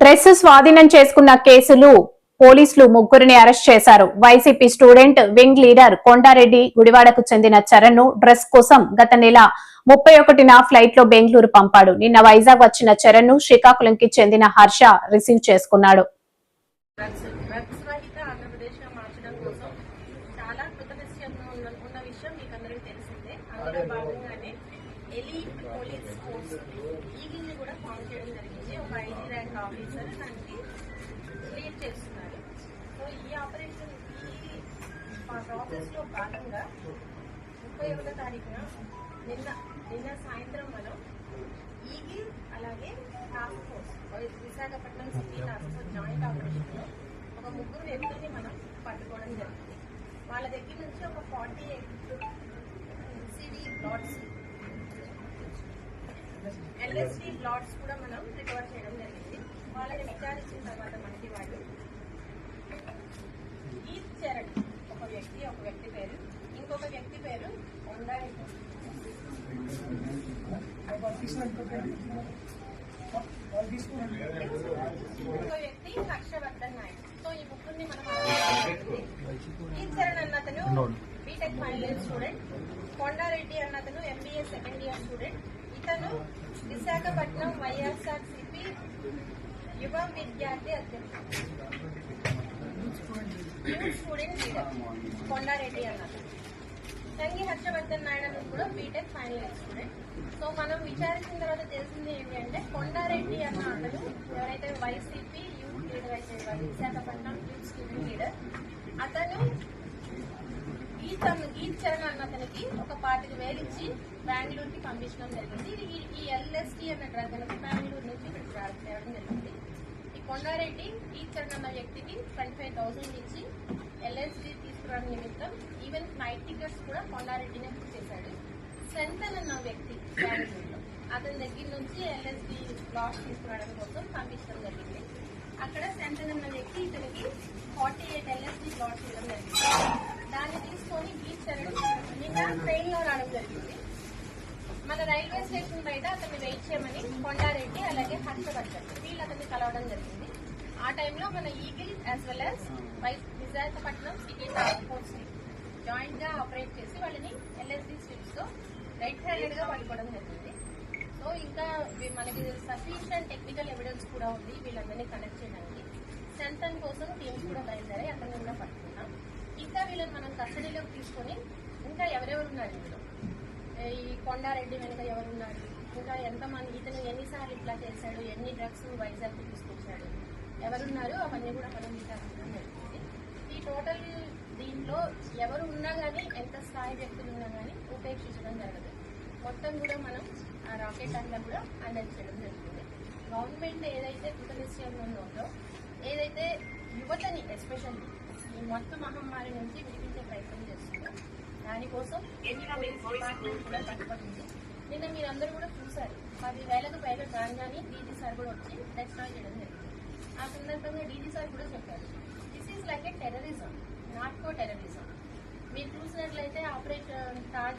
Dress స్వాధీనం చేసుకున్న కేసులు పోలీసులు ముగ్గురిని అరెస్ట్ చేశారు. YCP student wing leader Kondareddy గుడివాడకు చెందిన చరణ్ను డ్రెస్ కోసం గత నెల ముప్పై ఒకటిన ఫ్లైట్లో బెంగళూరు పంపాడు. నిన్న వైజాగ్ వచ్చిన చరణ్ను శ్రీకాకుళంకి చెందిన హర్ష రిసీవ్ చేసుకున్నాడు. చాలా కృతనిశ్చయంగా ఉన్న విషయం మీకు అందరికీ తెలిసిందే. అందులో భాగంగానే ఎలీట్ పోలీస్ ఫోర్స్ ఈగిల్ని కూడా ఫామ్ చేయడం జరిగింది. ఒక ఐజీ ర్యాంక్ ఆఫీసర్ దానికి లీడ్ చేస్తున్నారు. సో ఈ ఆపరేషన్ ఈ ప్రాసెస్లో భాగంగా ముప్పై ఒకటో తారీఖున నిన్న నిన్న సాయంత్రం మనం ఈగిల్ అలాగే task force Visakhapatnam city task force joint ఆపరేషన్లో ఒక ముగ్గురు వ్యక్తుల్ని మనం పట్టుకోవడం జరిగింది. వాళ్ళ దగ్గర నుంచి ఒక forty eight CD blots LSD blots కూడా మనం రికవర్ చేయడం జరిగింది. వాళ్ళని విచారించిన తర్వాత మనకి వాళ్ళు ఈ చరణ్ ఒక వ్యక్తి ఒక వ్యక్తి పేరు ఇంకొక వ్యక్తి పేరు కొండారెడ్డి ఇంకో వ్యక్తి హర్షవర్ధన్ నాయక్ సో ఈ ముగ్గురిని మనం ఈ Charan అన్నతను BTech final year student Kondareddy అన్నతను MBA second year student ఇతను విశాఖపట్నం వైఎస్ఆర్సిపి యువ విద్యార్థి అధ్యక్షుడు. స్టూడెంట్ లీడర్ కొండారెడ్డి అన్నారు సంగి హర్షవర్ధన్ నాయుడు కూడా BTech final year student. So మనం విచారించిన తర్వాత తెలిసింది ఏంటి అంటే కొండారెడ్డి అన్న అతను ఎవరైతే వైసీపీ యూత్ లీడర్ అయితే విశాఖపట్నం యూత్ స్టూడెంట్ లీడర్ అతను తను ఈ చరణ్ అన్న అతనికి ఒక పాతిక వేలు ఇచ్చి బెంగళూరుకి పంపించడం జరిగింది. ఇది ఈ- ఎల్ఎస్టీ అన్న డ్రగ్ అనేది బెంగళూరు నుంచి ఇక్కడ రా- తేవడం జరిగింది. ఈ కొండారెడ్డి ఈ చరణ్ అన్న వ్యక్తికి ట్వంటీ ఫైవ్ థౌసండ్ ఇచ్చి ఎల్ఎస్డి తీసుకురావడం నిమిత్తం ఈవెన్ ఫ్లైట్ టికెట్స్ కూడా కొండారెడ్డినే బుక్ చేశాడు. సెంతన్ అన్న వ్యక్తి బెంగళూరులో. అతని దగ్గర నుంచి ఎల్ఎస్డి బ్లాక్ తీసుకురావడం కోసం పంపించడం జరిగింది. అక్కడ సెంటర్ ఉన్న వ్యక్తి ఇతనికి ఫార్టీ ఎయిట్ ఎల్ఎస్డి బ్లాక్స్ చేయడం జరిగింది. దాన్ని తీసుకొని బీచ్ చరణ్ నిన్న ట్రైన్లో రావడం జరిగింది. మన రైల్వే స్టేషన్ బయట అతన్ని వెయిట్ చేయమని కొండారెడ్డి అలాగే హర్షవర్ధన్ వీళ్ళు అతన్ని కలవడం జరిగింది. ఆ టైంలో మన eagle as well as Visakhapatnam city task force జాయింట్గా operate చేసి వాళ్ళని ఎల్ఎస్డి స్ట్రిప్స్తో రెడ్ హ్యాండెడ్గా పట్టుకోవడం జరిగింది. సో ఇంకా మనకి సఫిషియంట్ టెక్నికల్ ఎవిడెన్స్ కూడా ఉంది వీళ్ళందరినీ కనెక్ట్ చేయడానికి. సెంటన్ కోసం టీమ్స్ కూడా బయలుదేరాయి అక్కడ కూడా పట్టుకున్నాం. ఇంకా వీళ్ళని మనం కస్టడీలోకి తీసుకొని ఇంకా ఎవరెవరు ఉన్నారు ఇందులో? ఈ కొండారెడ్డి వెనుక ఎవరున్నారు? ఇంకా ఎంతమంది ఇతను ఎన్నిసార్లు ఇట్లా చేశాడు ఎన్ని డ్రగ్స్ వైజాగ్ తీసుకొచ్చాడు ఎవరున్నారు? అవన్నీ కూడా మనం విచారించడం జరుగుతుంది ఈ టోటల్ దీంట్లో ఎవరు ఉన్నా కానీ ఎంత స్థాయి వ్యక్తులు ఉన్నా కానీ ఉపేక్షించడం జరగదు. మొత్తం కూడా మనం ఆ రాకెట్ అంతా కూడా అందించడం చేయడం జరుగుతుంది గవర్నమెంట్ ఏదైతే కృతనిశ్చయంగా ఉందో ఏదైతే యువతని ఎస్పెషల్లీ ఈ మొత్తం మహమ్మారి నుంచి విడిపించే ప్రయత్నం చేస్తుందో దానికోసం డిపార్ట్మెంట్ కూడా కట్టుబడింది నిన్న మీరందరూ కూడా చూశారు. పది వేలకు పైగా గాంజాని డీజీ సార్ కూడా వచ్చి డెస్ట్రాయ్ చేయడం జరిగింది. ఆ సందర్భంగా డీజీ సార్ కూడా చెప్పారు. This is like a terrorism narco terrorism మీరు చూసినట్లయితే ఆపరేషన్ తాజ్